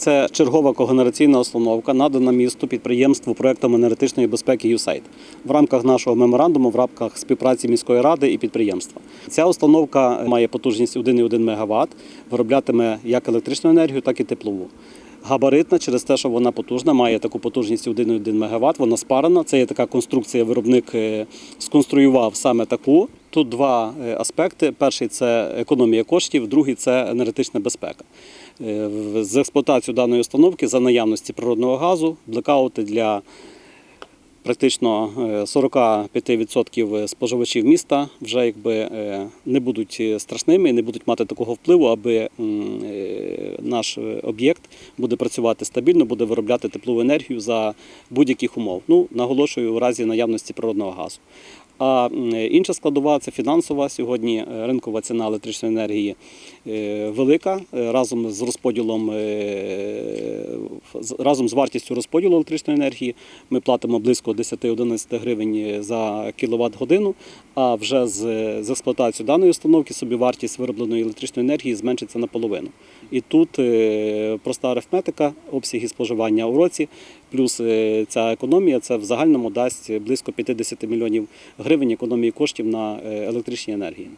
Це чергова когенераційна установка, надана місту підприємству проектом енергетичної безпеки «ЮСАЙД» в рамках нашого меморандуму, в рамках співпраці міської ради і підприємства. Ця установка має потужність 1,1 МВт, вироблятиме як електричну енергію, так і теплову. Габаритна через те, що вона потужна, має таку потужність 1,1 МВт, вона спарена. Це є така конструкція. Виробник е, сконструював саме таку. Тут два е, аспекти: перший це економія коштів, другий це енергетична безпека. Е, З експлуатацією даної установки за наявності природного газу, блекаути для практично е, 45% споживачів міста вже якби е, не будуть е, страшними і не будуть мати такого впливу, аби е, наш е, об'єкт буде працювати стабільно, буде виробляти теплову енергію за будь-яких умов. Ну наголошую у разі наявності природного газу. А інша складова це фінансова. Сьогодні е, ринкова ціна електричної енергії е, велика е, разом з розподілом разом з вартістю розподілу електричної енергії. Ми платимо близько 10-11 гривень за кіловат годину. А вже з, з експлуатацією даної установки собівартість виробленої електричної енергії зменшиться наполовину. І тут е, проста арифметика, обсяги споживання у році, плюс е, ця економія, це в загальному дасть близько 50 мільйонів гривень економії коштів на е, електричній енергії.